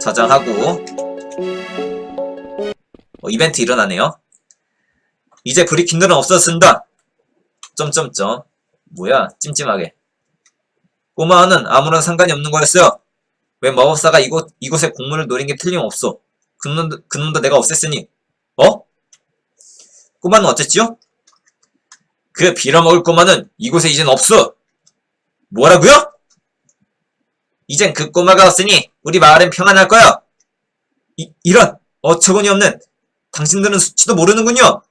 저장하고 어, 이벤트 일어나네요. 이제 브리킨들은 없어진다. 점점점. 뭐야 찜찜하게. 꼬마는 아무런 상관이 없는 거였어요. 왜 마법사가 이곳 이곳에 공물을 노린 게 틀림없어. 그놈도 그놈도 내가 없앴으니. 어? 꼬마는 어쨌지요? 그 빌어먹을 꼬마는 이곳에 이젠 없어. 뭐라고요? 이젠 그 꼬마가 없으니 우리 마을은 평안할 거야. 이, 이런 어처구니 없는 당신들은 수치도 모르는군요.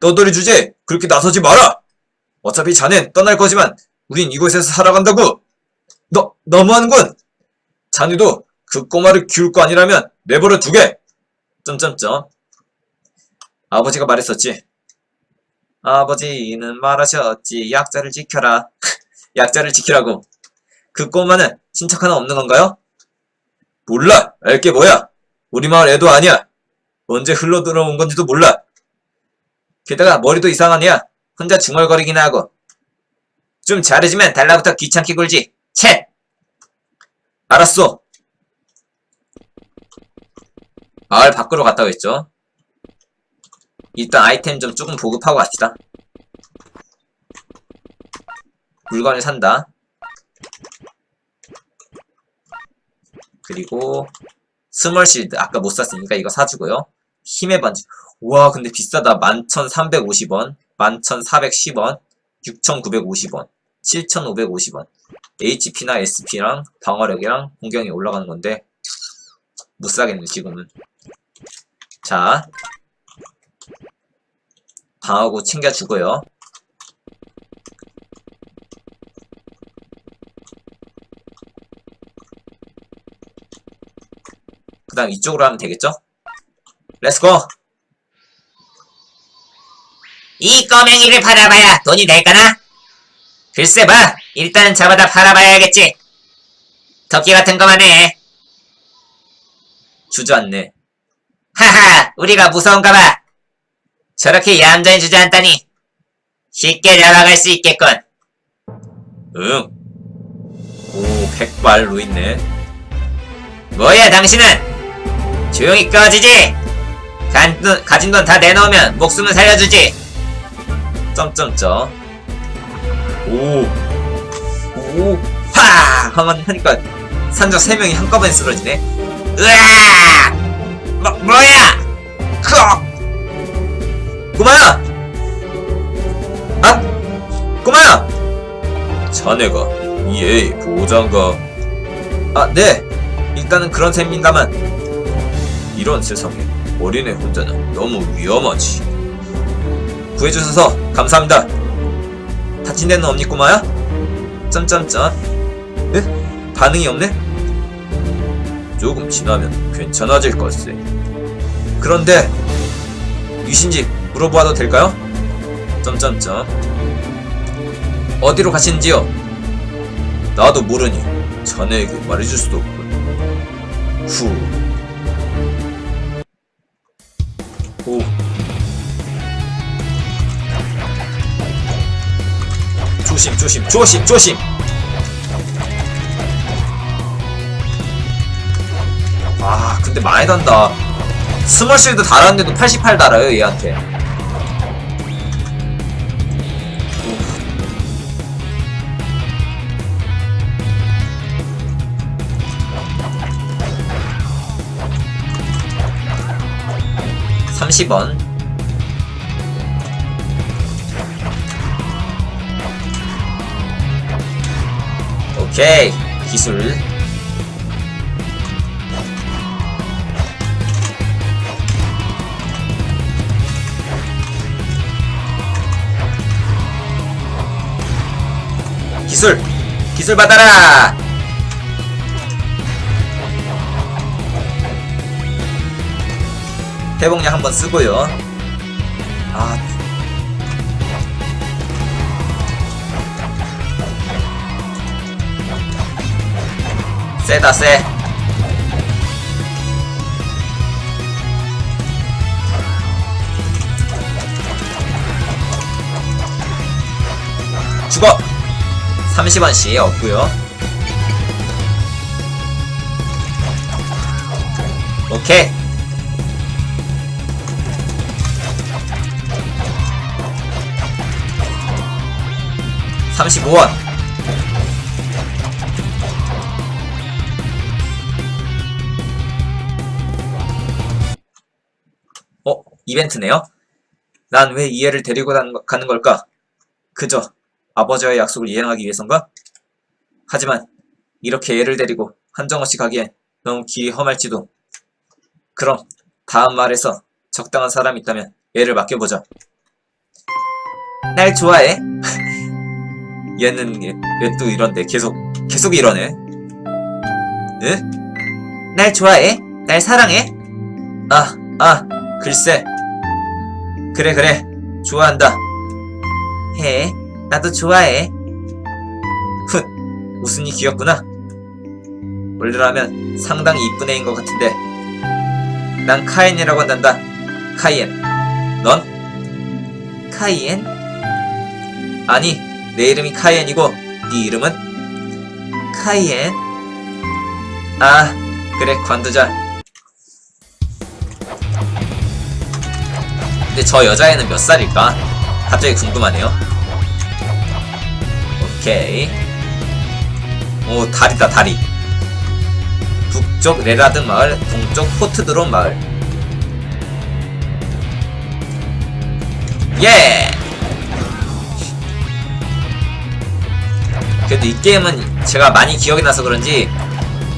떠돌이 주제 그렇게 나서지 마라. 어차피 자넨 떠날 거지만 우린 이곳에서 살아간다고. 너 너무하는군. 자네도 그 꼬마를 키울 거 아니라면 내버려 두게. 점점점. 아버지가 말했었지. 아버지는 말하셨지. 약자를 지켜라. 약자를 지키라고. 그 꼬마는 친척 하나 없는 건가요? 몰라. 알게 뭐야. 우리 마을 애도 아니야. 언제 흘러 들어온 건지도 몰라. 게다가 머리도 애야. 혼자 중얼거리긴 하고. 좀 잘해주면 달라붙어 귀찮게 굴지. 채! 알았어. 마을 밖으로 갔다 오겠죠. 일단 아이템 좀 조금 보급하고 갑시다. 물건을 산다. 그리고 스몰 실드 아까 못 샀으니까 이거 사주고요. 힘의 반지. 우와 근데 비싸다. 11,350원, 11,410원, 6,950원, 7,550원. HP나 SP랑 방어력이랑 공격이 올라가는 건데 못 사겠네 지금은. 자 방어구 챙겨주고요. 그 다음 이쪽으로 하면 되겠죠? 렛츠고! 이 꺼맹이를 팔아봐야 돈이 될까나? 글쎄 봐. 일단 잡아다 팔아봐야겠지. 토끼 같은 거만 해. 주저앉네. 하하, 우리가 무서운가 봐. 저렇게 얌전히 주저앉다니. 쉽게 잡아갈 수 있겠군. 응. 오, 백발로 있네. 뭐야, 당신은? 조용히 꺼지지. 간, 돈- 가진 돈 다 내놓으면 목숨은 살려주지. 점점점. 오. 오. 파! 하만 하니까 산적 3명이 한꺼번에 쓰러지네. 으아! 뭐, 뭐야? 크악! 꼬마야! 아! 꼬마야! 자네가 이 애의 보호자인가? 아, 네. 일단은 그런 셈입니다만. 이런 세상에 어린애 혼자는 너무 위험하지. 구해주셔서 감사합니다. 다친 데는 없니 꼬마야? 짠짠짠. 네? 반응이 없네? 조금 지나면 괜찮아질 걸세. 그런데 유신지 물어보아도 될까요? 점점점 어디로 가시는지요? 나도 모르니 자네에게 말해줄 수도 없군 후 오. 조심 조심 조심 조심. 아 근데 많이 단다. 스몰 실드 달았는데도 88 달아요 얘한테 삼십 원. 오케이 기술. 기술 기술 받아라 회복약 한번 쓰고요. 아. 세다, 세. 죽어! 30원씩 없구요. 오케이 삼십오 원. 어, 이벤트네요? 난 왜이 애를 데리고 가는 걸까? 그저 아버지와의 약속을 이행하기 위해선가? 하지만 이렇게 애를 데리고 한정없이 가기엔 너무 길이 험할지도. 그럼 다음 말에서 적당한 사람이 있다면 얘를 맡겨보자. 날 좋아해? 얘는 얘 또 이런데 계속 계속 이러네. 응? 날 좋아해? 날 사랑해? 아, 아, 글쎄. 그래 그래, 좋아한다. 해, 나도 좋아해. 훗, 웃으니 귀엽구나. 원래라면 상당히 이쁜 애인 것 같은데. 난 카이엔이라고 한단다. 카이엔. 넌? 카이엔? 아니, 내 이름이 카이엔이고, 네 이름은? 카이엔? 아, 그래, 관두자. 근데 저 여자애는 몇 살일까? 갑자기 궁금하네요. 오케이. 오, 다리다, 다리. 북쪽 레라드 마을, 동쪽 포트드론 마을. 예! 그래도 이 게임은 제가 많이 기억이 나서 그런지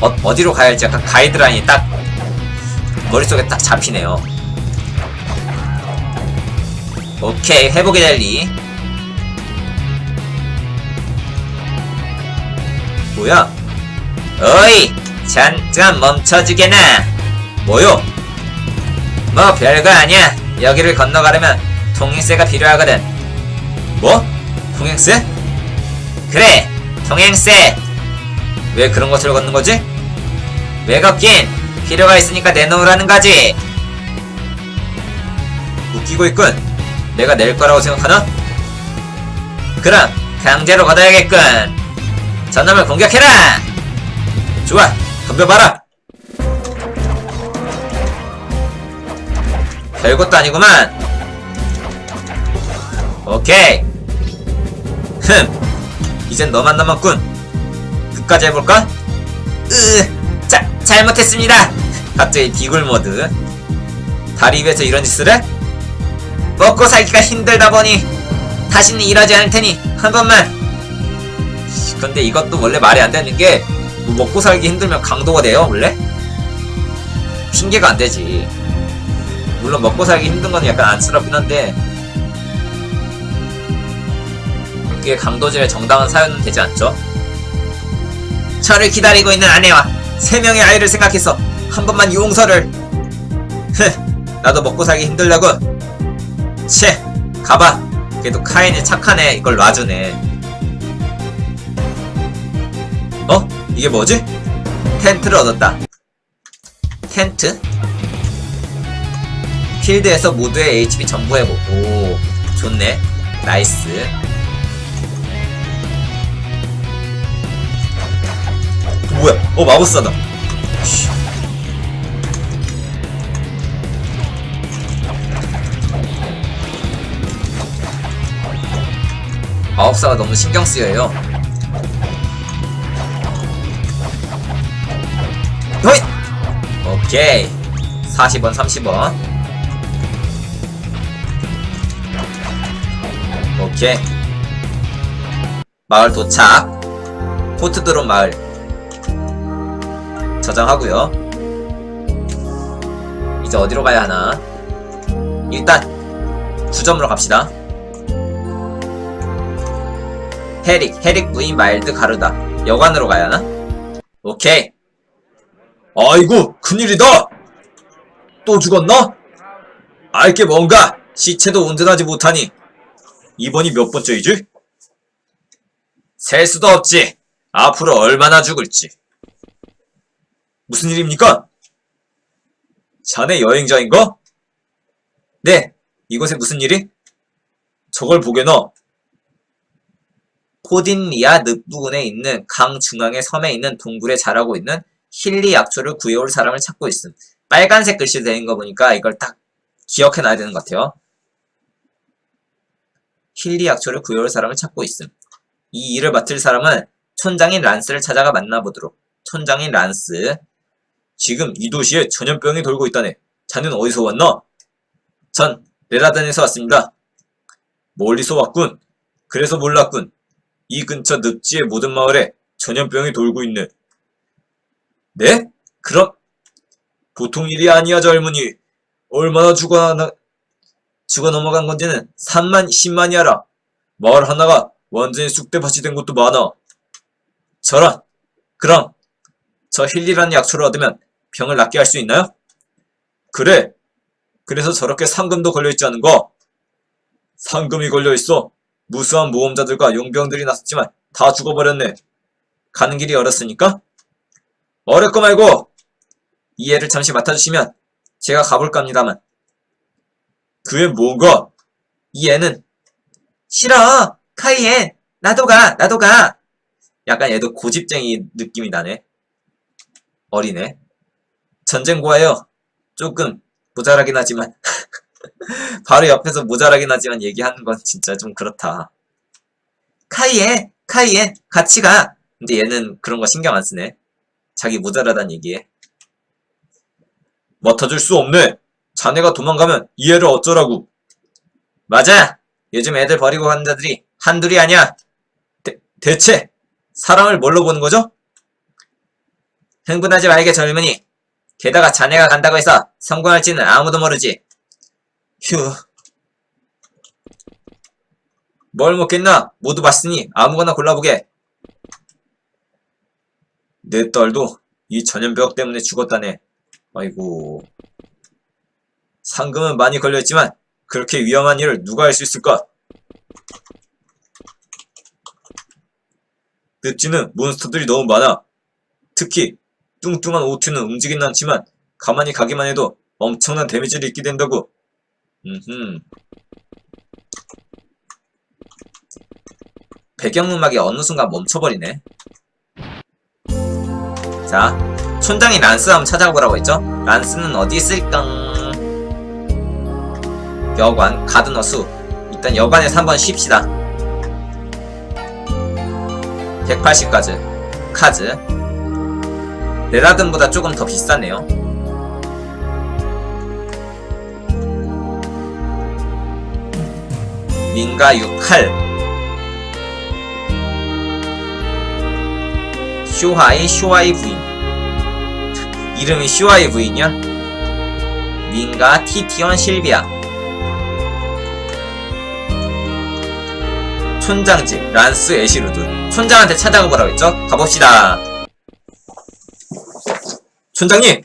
어, 어디로 가야 할지 약간 가이드라인이 딱 머릿속에 딱 잡히네요. 오케이, 회복의 젤리. 뭐야? 어이! 잠깐 멈춰주게나! 뭐요? 뭐 별거 아니야. 여기를 건너가려면 통행세가 필요하거든. 뭐? 통행세? 그래! 통행세! 왜 그런 것을 걷는 거지? 왜 걷긴? 필요가 있으니까 내놓으라는 거지! 웃기고 있군. 내가 낼 거라고 생각하나? 그럼 강제로 걷어야겠군. 저놈을 공격해라! 좋아, 덤벼봐라! 별것도 아니구만. 오케이. 흠, 이젠 너만 남았군. 끝까지 해볼까? 으, 자, 잘못했습니다. 갑자기 비굴 모드. 다리 위에서 이런 짓을 해? 먹고 살기가 힘들다 보니 다시는 이러지 않을 테니 한 번만. 근데 이것도 원래 말이 안 되는 게 뭐 먹고 살기 힘들면 강도가 돼요 원래? 핑계가 안 되지. 물론 먹고 살기 힘든 건 약간 안쓰럽긴 한데 그게 강도질의 정당한 사유는 되지 않죠? 저를 기다리고 있는 아내와 세 명의 아이를 생각해서 한 번만 용서를. 흐, 나도 먹고 살기 힘들다고. 채, 가봐. 그래도 카인이 착하네. 이걸 놔주네. 어? 이게 뭐지? 텐트를 얻었다. 텐트? 필드에서 모두의 HP 전부. 오, 좋네. 나이스. 뭐야? 어, 마법사다. 씨. 마법사가 너무 신경 쓰여요. 호잇! 오케이. 40원, 30원. 오케이. 마을 도착. 포트드론 마을. 저장하고요. 이제 어디로 가야 하나? 일단 9점으로 갑시다. 헤릭, 헤릭 부인 마일드 가르다. 여관으로 가야 하나? 오케이. 아이고, 큰일이다! 또 죽었나? 알게 뭔가, 시체도 온전하지 못하니. 이번이 몇 번째이지? 셀 수도 없지. 앞으로 얼마나 죽을지. 무슨 일입니까? 자네 여행자인가? 네, 이곳에 무슨 일이? 저걸 보게나. 포딘리아 늪 부근에 있는 강 중앙의 섬에 있는 동굴에 자라고 있는 힐리 약초를 구해올 사람을 찾고 있음. 빨간색 글씨 되는 거 보니까 이걸 딱 기억해 놔야 되는 것 같아요. 힐리 약초를 구해올 사람을 찾고 있음. 이 일을 맡을 사람은 촌장인 란스를 찾아가 만나보도록. 촌장인 란스. 지금 이 도시에 전염병이 돌고 있다네. 자넨 어디서 왔나? 전 레라단에서 왔습니다. 멀리서 왔군. 그래서 몰랐군. 이 근처 늪지의 모든 마을에 전염병이 돌고 있네. 네? 그럼 보통 일이 아니야 젊은이. 얼마나 죽어 나 죽어 넘어간 건지는 3만 10만이 알아. 마을 하나가 완전히 쑥대밭이 된 곳도 많아. 저런. 그럼 저 힐리라는 약초를 얻으면 병을 낫게 할 수 있나요? 그래. 그래서 저렇게 상금도 걸려있지 않은가? 상금이 걸려있어. 무수한 모험자들과 용병들이 나섰지만 다 죽어버렸네. 가는 길이 얼었으니까? 어렵고 말고 이 애를 잠시 맡아주시면 제가 가볼까 합니다만 그애 뭐가? 이 애는 싫어 카이엔 나도 가 나도 가 약간 얘도 고집쟁이 느낌이 나네 어리네 전쟁고와요 조금 모자라긴 하지만 바로 옆에서 모자라긴 하지만 얘기하는 건 진짜 좀 그렇다. 카이엔 카이엔 같이 가. 근데 얘는 그런 거 신경 안 쓰네. 자기 모자라단 얘기에. 맡아줄 수 없네. 자네가 도망가면 이 애를 어쩌라고. 맞아. 요즘 애들 버리고 가는 자들이 한둘이 아니야. 대, 대체 사람을 뭘로 보는 거죠? 흥분하지 말게 젊은이 게다가 자네가 간다고 해서 성공할지는 아무도 모르지 휴 뭘 먹겠나? 모두 봤으니 아무거나 골라보게 내 딸도 이 전염병 때문에 죽었다네. 아이고. 상금은 많이 걸려있지만 그렇게 위험한 일을 누가 할 수 있을까? 늪지는 몬스터들이 너무 많아. 특히 뚱뚱한 오트는 움직이는 않지만 가만히 가기만 해도 엄청난 데미지를 입게 된다고. 음흠. 배경음악이 어느 순간 멈춰버리네. 자, 촌장이 란스 한번 찾아보라고 했죠? 란스는 어디 있을까? 여관, 가드너수. 일단 여관에서 한번 쉽시다. 180까지. 카즈. 레라든보다 조금 더 비싸네요. 민가 6칼. 쇼하이 쇼하이 부인 이름이 쇼하이 부인이야? 민가 티티언 실비아 촌장집 란스 에시루드 촌장한테 찾아가 보라고 했죠? 가봅시다 촌장님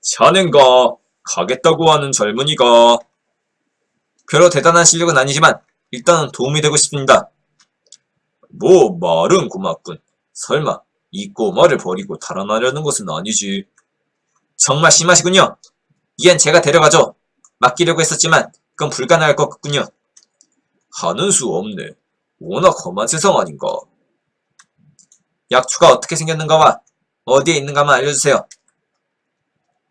자넨가 가겠다고 하는 젊은이가 별로 대단한 실력은 아니지만 일단은 도움이 되고 싶습니다 뭐 말은 고맙군 설마 이 꼬마를 버리고 달아나려는 것은 아니지. 정말 심하시군요. 이엔 제가 데려가죠. 맡기려고 했었지만 그건 불가능할 것 같군요. 하는 수 없네. 워낙 험한 세상 아닌가. 약초가 어떻게 생겼는가와 어디에 있는가만 알려주세요.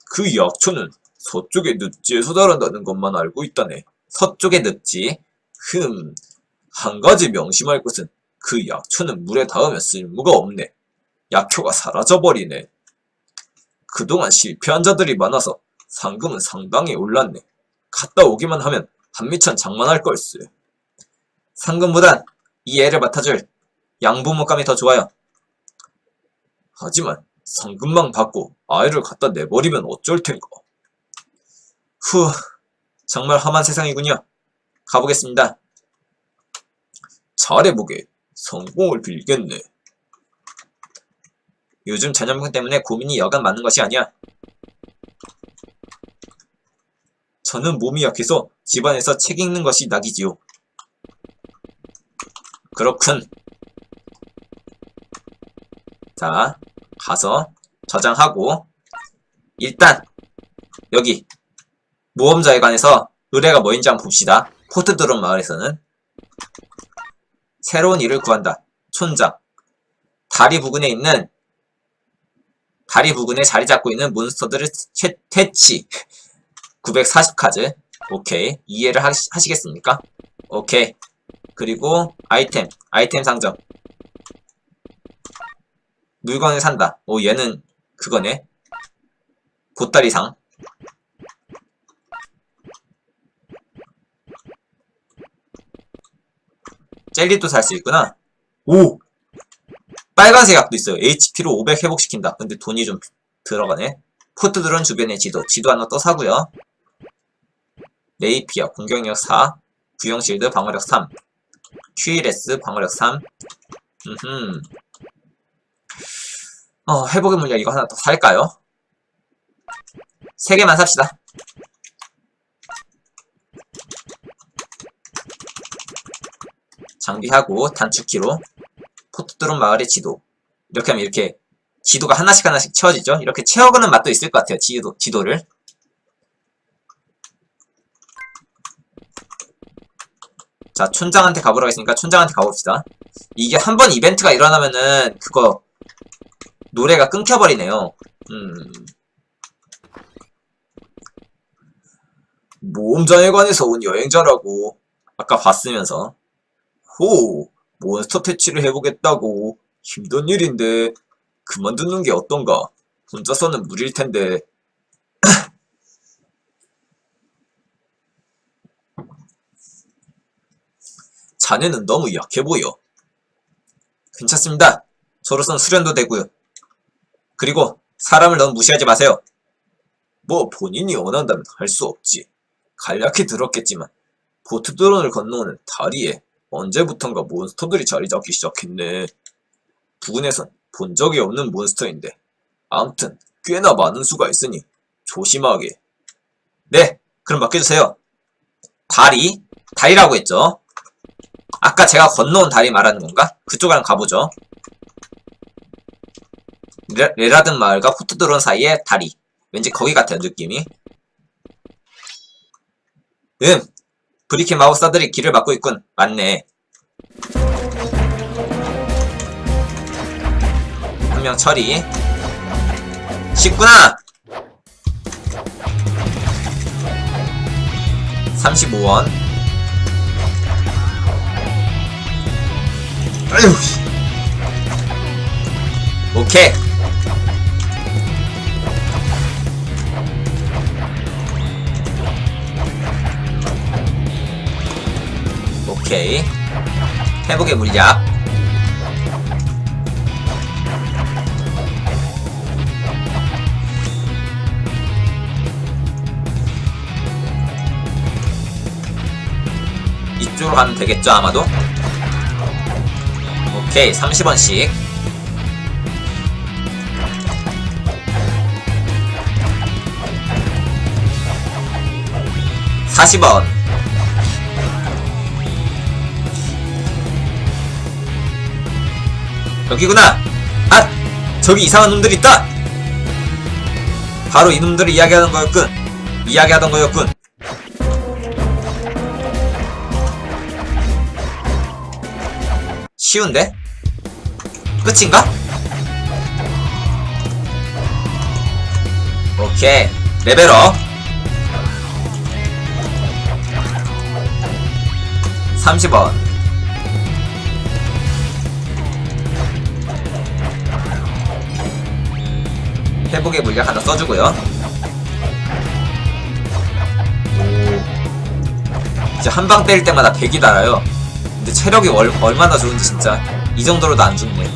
그 약초는 서쪽의 늪지에서 자란다는 것만 알고 있다네. 서쪽의 늪지? 흠, 한 가지 명심할 것은 그 약초는 물에 닿으면 쓸모가 없네. 약효가 사라져버리네. 그동안 실패한 자들이 많아서 상금은 상당히 올랐네. 갔다 오기만 하면 한미천 장만할 걸세. 상금보단 이 애를 맡아줄 양부목감이 더 좋아요. 하지만 상금만 받고 아이를 갖다 내버리면 어쩔 텐가. 후, 정말 험한 세상이군요. 가보겠습니다. 잘해보게. 성공을 빌겠네. 요즘 전염병 때문에 고민이 여간 많은 것이 아니야. 저는 몸이 약해서 집안에서 책 읽는 것이 낙이지요. 그렇군. 자, 가서 저장하고 일단 여기 모험자에 관해서 의뢰가 뭐인지 한번 봅시다. 포트드론 마을에서는 새로운 일을 구한다. 촌장. 다리 부근에 있는 다리 부근에 자리 잡고 있는 몬스터들을 채, 퇴치. 940카즈. 오케이. 이해를 하시, 하시겠습니까? 오케이. 그리고 아이템. 아이템 상점. 물건을 산다. 오, 얘는 그거네. 보따리상. 젤리도 살 수 있구나. 오! 빨간색 약도 있어요. HP로 500 회복시킨다. 근데 돈이 좀 들어가네. 포트드론 주변의 지도. 지도 하나 또 사고요. 레이피어 공격력 4. 구형 실드 방어력 3. QLS 방어력 3. 음흠. 어, 회복의 물약 이거 하나 더 살까요? 세 개만 삽시다. 장비하고 단축키로 포트드론 마을의 지도 이렇게 하면 이렇게 지도가 하나씩 하나씩 채워지죠 이렇게 채워가는 맛도 있을 것 같아요 지도, 지도를 자 촌장한테 가보라고 했으니까 촌장한테 가봅시다 이게 한 번 이벤트가 일어나면은 그거 노래가 끊겨버리네요 음 모험장애관에서 온 여행자라고 아까 봤으면서 호, 몬스터 퇴치를 해보겠다고. 힘든 일인데, 그만두는 게 어떤가? 혼자서는 무리일 텐데. 자네는 너무 약해 보여. 괜찮습니다. 저로선 수련도 되고요. 그리고 사람을 너무 무시하지 마세요. 뭐 본인이 원한다면 할 수 없지. 간략히 들었겠지만 보트 드론을 건너오는 다리에 언제부턴가 몬스터들이 자리 잡기 시작했네. 부근에선 본 적이 없는 몬스터인데. 암튼 꽤나 많은 수가 있으니 조심하게. 네, 그럼 맡겨주세요. 다리, 다리라고 했죠. 아까 제가 건너온 다리 말하는 건가? 그쪽으로 가보죠. 레, 레라든 마을과 포트드론 사이의 다리. 왠지 거기 같아요, 느낌이. 음, 브리킨 마법사들이 길을 막고 있군. 맞네. 한 명 처리. 쉽구나! 35원. 아유. 씨. 오케이. 오케이. 회복의 물약. 이쪽으로 가면 되겠죠, 아마도? 오케이, 30원씩. 사십 원 여기구나! 아! 저기 이상한 놈들이 있다! 바로 이놈들을 이야기하던 거였군. 이야기하던 거였군. 쉬운데? 끝인가? 오케이. 레벨업. 30원. 회복의 물약 하나 써주고요. 오. 이제 한 방 때릴 때마다 100이 달아요. 근데 체력이 얼, 얼마나 좋은지 진짜 이 정도로도 안 죽네.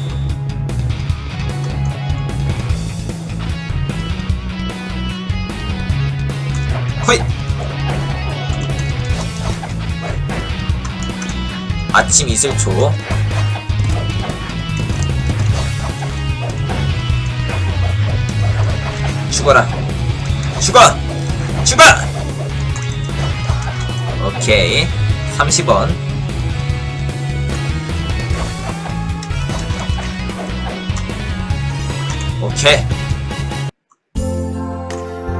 호잇! 아침 이슬초 죽어라. 죽어! 죽어! 오케이. 30원. 오케이.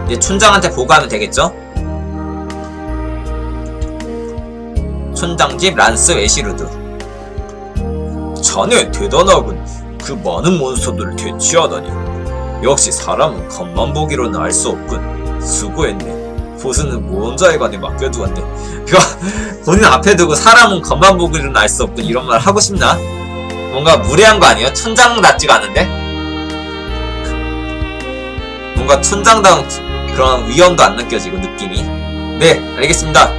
이제 촌장한테 보고하면 되겠죠? 촌장집 란스 웨시루드. 자네 대단하군 그 많은 몬스터들을 퇴치하다니 역시 사람은 겉만 보기로는 알 수 없군. 수고했네. 보스는 모험자의 관에 맡겨두었네. 이거 본인 앞에 두고 사람은 겉만 보기로는 알 수 없군 이런 말 하고 싶나? 뭔가 무례한 거 아니에요? 천장 같지가 않은데? 뭔가 천장당 그런 위험도 안 느껴지고 느낌이. 네, 알겠습니다.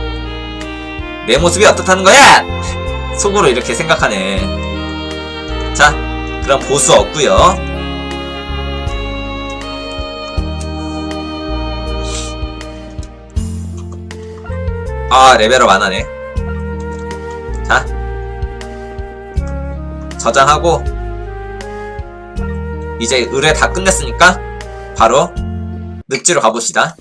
내 모습이 어떻다는 거야? 속으로 이렇게 생각하네. 자, 그럼 보수 없고요. 아, 레벨업 안 하네. 자. 저장하고, 이제 의뢰 다 끝냈으니까, 바로, 늑지로 가봅시다.